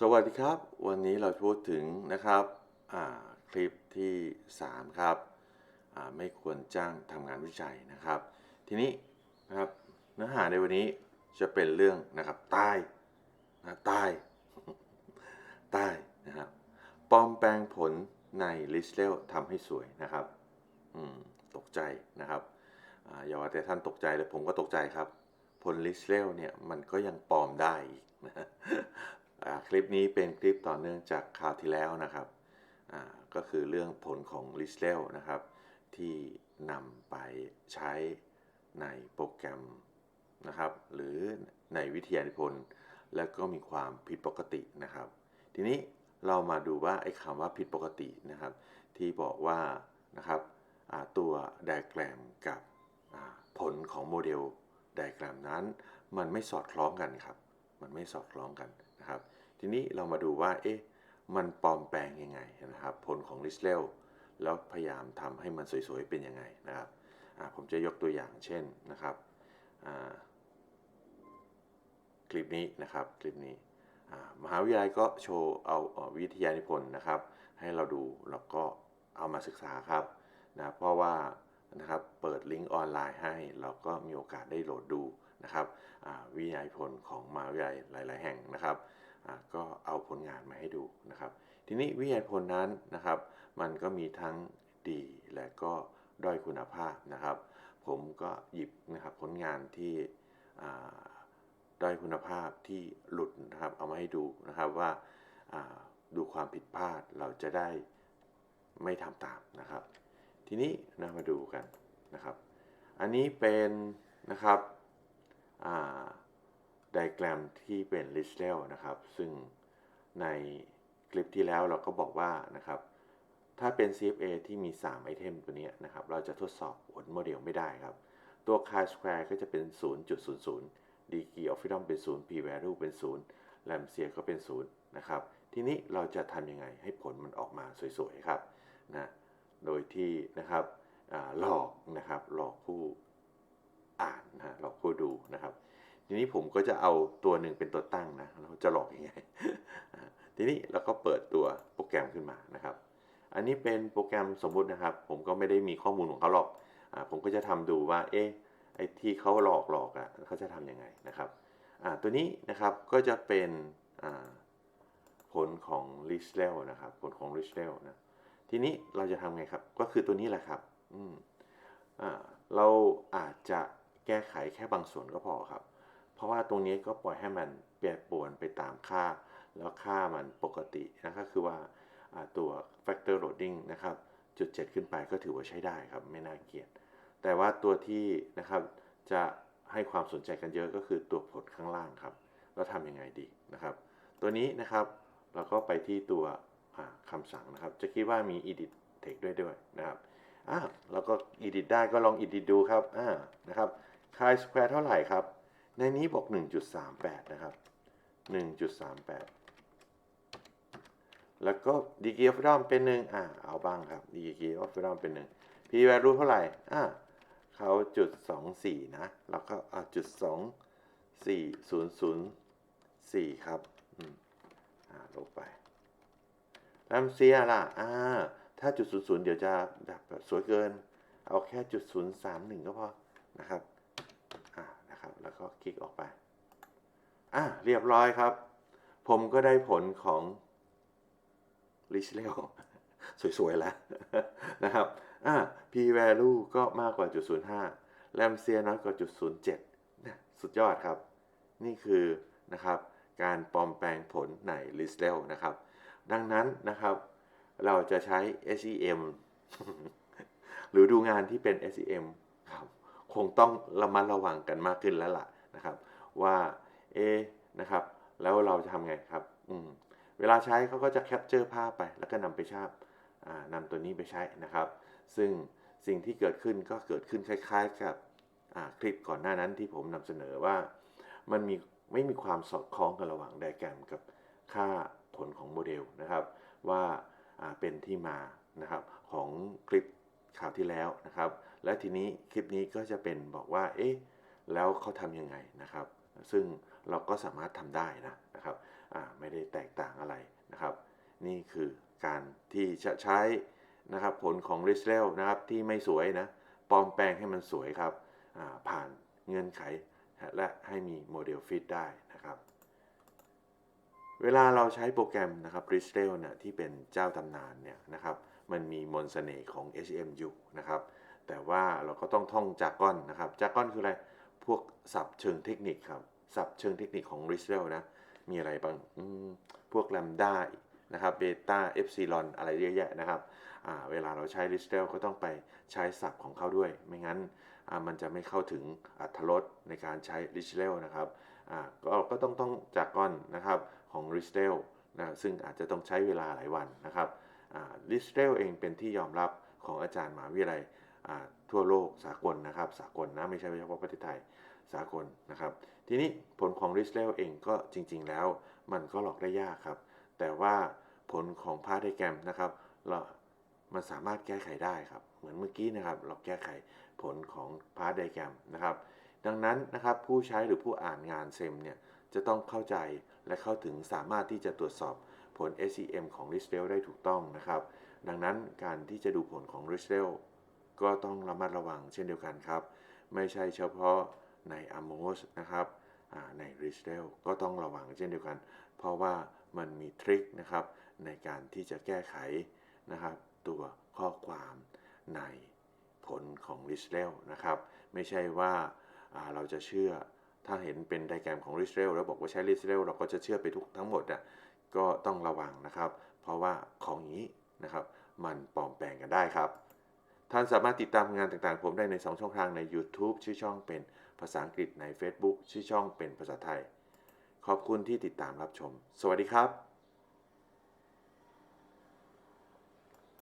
สวัสดีครับ วันนี้เราพูดถึงนะครับคลิปที่ 3 ครับไม่ควรจ้างทำงานวิจัยนะครับ ทีนี้นะครับเนื้อหาในวันนี้จะเป็นเรื่องนะครับใต้นะต้ใต้นะครับปลอมแปลงผลในลิสเลลทำให้สวยนะครับตกใจนะครับออย่าว่าแต่ท่านตกใจเลยผมก็ตกใจครับ ผลลิสเลลเนี่ยมันก็ยังปลอมได้อีกนะ คลิปนี้เป็นคลิปต่อเนื่องจากคราวที่แล้วนะครับก็คือเรื่องผลของ l i s t e l นะครับ ที่นำไปใช้ในโปรแกรมนะครับ หรือในวิทยานิพนธ์ แล้วก็มีความผิดปกตินะครับ ทีนี้เรามาดูว่าไอ้คำว่าผิดปกตินะครับ ที่บอกว่านะครับตัวไดแกรมกับผลของโมเดลไดแกรมนั้น มันไม่สอดคล้องกันครับ มันไม่สอดคล้องกันนะครับ ทีนี้เรามาดูว่าเอ๊ะมันปลอมแปลงยังไงนะครับ ผลของ l i s t e l แล้วพยายามทำให้มันสวยๆเป็นยังไงนะครับผมจะยกตัวอย่างเช่นนะครับคลิปนี้นะครับคลิปนี้มหาวิทยาลัยก็โชว์เอาวิทยานิพนธ์นะครับ ให้เราดูแล้วก็เอามาศึกษาครับนะเพราะว่านะครับเปิดลิงก์ออนไลน์ให้เราก็มีโอกาสได้โหลดดูนะครับ วิทยานิพนธ์ของมหาวิทยาลัยหลาย ๆ แห่งนะครับก็เอาผลงานมาให้ดูนะครับ ทีนี้วิทยานิพนธ์นั้นนะครับ มันก็มีทั้งดีและก็ด้อยคุณภาพนะครับ ผมก็หยิบนะครับผลงานที่ด้อยคุณภาพที่หลุดนะครับ เอามาให้ดูนะครับว่าดูความผิดพลาดเราจะได้ไม่ทำตามนะครับ ทีนี้นะมาดูกันนะครับ อันนี้เป็นนะครับ ไดแกรมที่เป็น l i s t e l นะครับ ซึ่งในคลิปที่แล้วเราก็บอกว่านะครับ ถ้าเป็น CFA ที่มี 3 ไอเทมตัวนี้นะครับ เราจะทดสอบผลโมเดลไม่ได้ครับ ตัว chi square ก็จะเป็น 0.00 degree of freedom เป็น 0 p value เป็น0 Ramsey ก็เป็น 0 นะครับ ทีนี้เราจะทำยังไงให้ผลมันออกมาสวยๆครับนะโดยที่นะครับหลอกนะครับหลอกผู้อ่านนะฮะหลอกผู้ดูนะครับ ทีนี้ผมก็จะเอาตัวหนึ่งเป็นตัวตั้งนะเราจะหลอกยังไงทีนี้เราก็เปิดตัวโปรแกรมขึ้นมานะครับ อันนี้เป็นโปรแกรมสมมุตินะครับ ผมก็ไม่ได้มีข้อมูลของเขาหรอกอผมก็จะทำดูว่า เอ๊ะไอ้ที่เขาหลอกหลอกอะเขาจะทำยังไงนะครับตัวนี้นะครับก็จะเป็นผลของ l i s t e l นะครับ ผลของ l i s t e l นะทีนี้เราจะทำไงครับ ก็คือตัวนี้แหละครับ อืมอ่าเราอาจจะแก้ไขแค่บางส่วนก็พอครับ เพราะว่าตรงนี้ก็ปล่อยให้มันแปรปรวนไปตามค่า แล้วค่ามันปกตินะครับคือว่าตัว factor loading นะครับจุด7ขึ้นไปก็ถือว่าใช้ได้ครับ ไม่น่าเกลียด แต่ว่าตัวที่นะครับจะให้ความสนใจกันเยอะก็คือตัวผลข้างล่างครับเราทำยังไงดีนะครับ ตัวนี้นะครับเราก็ไปที่ตัวคำสั่งนะครับ จะคิดว่ามี edit text ด้วยด้วยนะครับอ่าเราก็ edit ได้ก็ลอง edit ดูครับอ่านะครับ chi square เท่าไหร่ครับ ในนี้บอก 1.38 นะครับ 1.38 แล้วก็ degree of freedom เป็นหนึ่งอ่าเอาบ้างครับ degree of freedom เป็นหนึ่ง p value เท่าไหร่อ่าเขาจุดสองสี่นะแล้วก็อ่าจุดสองสี่ศูนย์ศูนย์สี่ครับอืมอ่าลงไปแรมเซียล่ะอ่าถ้าจุดศูนย์ศูนย์เดี๋ยวจะแบบสวยเกิน เอาแค่จุดศูนย์สามหนึ่งก็พอนะครับอ่านะครับ แล้วก็คลิกออกไปอ่า เรียบร้อยครับ ผมก็ได้ผลของลิชเลสวย ๆ แล้วนะครับอ่า p value ก็มากกว่าจุด05แรมเซียน้อยกว่าจุด07นะสุดยอดครับ นี่คือนะครับการปลอมแปลงผลใน l i s t e l นะครับ ดังนั้นนะครับเราจะใช้ SEM หรือดูงานที่เป็น SEM ครับ คงต้องระมัดระวังกันมากขึ้นแล้วล่ะนะครับ ว่าเอ นะครับ แล้วเราจะทำไงครับอืมเวลาใช้เขาก็จะแคปเจอร์ภาพไป แล้วก็นำไปชาบนำตัวนี้ไปใช้นะครับ ซึ่งสิ่งที่เกิดขึ้นก็เกิดขึ้นคล้าย ๆ กับคลิปก่อนหน้านั้นที่ผมนำเสนอว่ามันมีไม่มีความสอดคล้องกันระหว่างไดแกรมกับค่าผลของโมเดลนะครับ ว่าเป็นที่มานะครับของคลิปข่าวที่แล้วนะครับ และทีนี้คลิปนี้ก็จะเป็นบอกว่าเอ๊ะแล้วเขาทำยังไงนะครับ ซึ่ง เราก็สามารถทำได้นะนะครับไม่ได้แตกต่างอะไรนะครับ นี่คือการที่จะใช้นะครับผลของ r i s r e l นะครับที่ไม่สวยนะปลอมแปลงให้มันสวยครับผ่านเงื่อนไขและให้มีโมเดลฟิตได้นะครับ เวลาเราใช้โปรแกรมนะครับ r i s r e l เนี่ยที่เป็นเจ้าตำนานเนี่ยนะครับมันมีมนต์เสน่ห์ของ HM อยู่นะครับแต่ว่าเราก็ต้องท่องจากก้อนนะครับจากก้อนคืออะไร พวกศัพท์เชิงเทคนิคครับ ศัพท์เชิงเทคนิคของ r i s r e l นะ มีอะไรบ้างพวก lambda นะครับ beta epsilon อนอะไรเยอะแยะนะครับเวลาเราใช้ r i s r e l ก็ต้องไปใช้ศัพท์ของเขาด้วย ไม่งั้นมันจะไม่เข้าถึงอัตรสในการใช้ r i s r e l นะครับก็ก็ต้องต้องจากก้อนนะครับของ r i s r e l นะซึ่งอาจจะต้องใช้เวลาหลายวันนะครับอ่า r i s r e l เองเป็นที่ยอมรับของอาจารย์มหาวิทยาลัยทั่วโลกสากลนะครับ สากลนะไม่ใช่เฉพาะประเทศไทย สากลนะครับ ทีนี้ผลของ r i s เล l เองก็จริง ๆ แล้วมันก็หลอกได้ยากครับ แต่ว่าผลของพาร์ไดแกรมนะครับเรามันสามารถแก้ไขได้ครับ เหมือนเมื่อกี้นะครับ เราแก้ไขผลของพาร์ไดแกรมนะครับ ดังนั้นนะครับผู้ใช้หรือผู้อ่านงานเซมเนี่ยจะต้องเข้าใจและเข้าถึงสามารถที่จะตรวจสอบผล SEM ของ r i s เล l ได้ถูกต้องนะครับ ดังนั้นการที่จะดูผลของ r i s เล l ก็ต้องระมัดระวังเช่นเดียวกันครับ ไม่ใช่เฉพาะ ใน Amos นะครับใน r i s t e l ก็ต้องระวังเช่นเดียวกัน เพราะว่ามันมีทริคนะครับในการที่จะแก้ไขนะครับตัวข้อความในผลของ r i s t e l นะครับไม่ใช่ว่าเราจะเชื่อถ้าเห็นเป็นไดแกรมของ r i s t e l แล้วบอกว่าใช้ r i s t e l เราก็จะเชื่อไปทุกทั้งหมดอะก็ต้องระวังนะครับ เพราะว่าของนี้นะครับมันปลอมแปลงกันได้ครับ ท่านสามารถติดตามงานต่างๆ ผมได้ใน 2 ช่องทางใน YouTube ชื่อช่องเป็นาษาอังกฤษใน Facebook ชื่อช่องเป็นภาษาไทย ขอบคุณที่ติดตามรับชม สวัสดีครับ